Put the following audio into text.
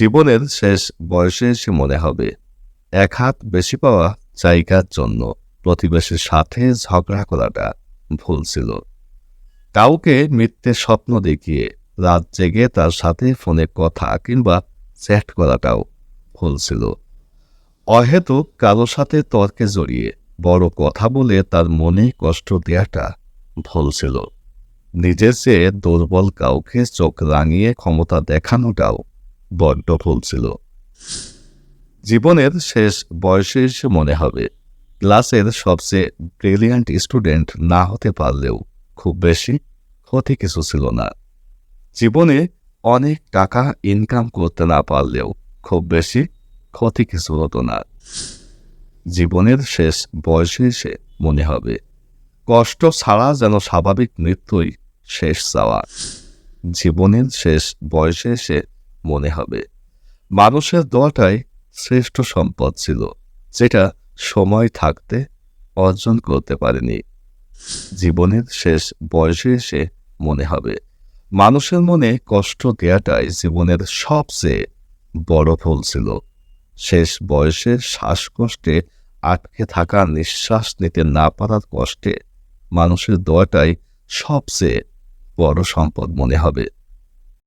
জীবনের শেষ বয়সে এসে মনে হবে। এক হাত বেশি পাওয়া জায়গার জন্য প্রতিবেশীর সাথে ঝগড়া করাটা ভুল ছিল। কাউকে মিথ্যে স্বপ্ন দেখিয়ে রাত জেগে তার সাথে ফোনে কথা কিংবা চ্যাট করাটাও ভুল ছিল। অহেতুক কারও সাথে তর্কে জড়িয়ে বড় কথা বলে তার মনে কষ্ট দেওয়াটা ভুল ছিল। নিজের চেয়ে দুর্বল কাউকে চোখ রাঙিয়ে ক্ষমতা দেখানোটাও বড্ড ছিল। জীবনের শেষ বয়সে এসে মনে হবে, ক্লাসের সবচেয়ে ব্রিলিয়ান্ট স্টুডেন্ট না হতে পারলেও খুব বেশি ক্ষতি কিছু ছিল না। জীবনে অনেক টাকা ইনকাম করতে না পারলেও খুব বেশি ক্ষতি কিছু হতো না। জীবনের শেষ বয়সে এসে মনে হবে, কষ্ট ছাড়া যেন স্বাভাবিক মৃত্যুই শেষ চাওয়া। জীবনের শেষ বয়সে এসে মনে হবে। মানুষের দোয়াটাই শ্রেষ্ঠ সম্পদ ছিল, যেটা সময় থাকতে অর্জন করতে পারেনি। জীবনের শেষ বয়সে এসে মনে হবে, মানুষের মনে কষ্ট দেয়াটাই জীবনের সবচেয়ে বড় ভুল ছিল। শেষ বয়সে শ্বাসকষ্টে আটকে থাকা নিঃশ্বাস নিতে না পারার কষ্টে মানুষের দোয়াটাই সবচেয়ে বড় সম্পদ মনে হবে।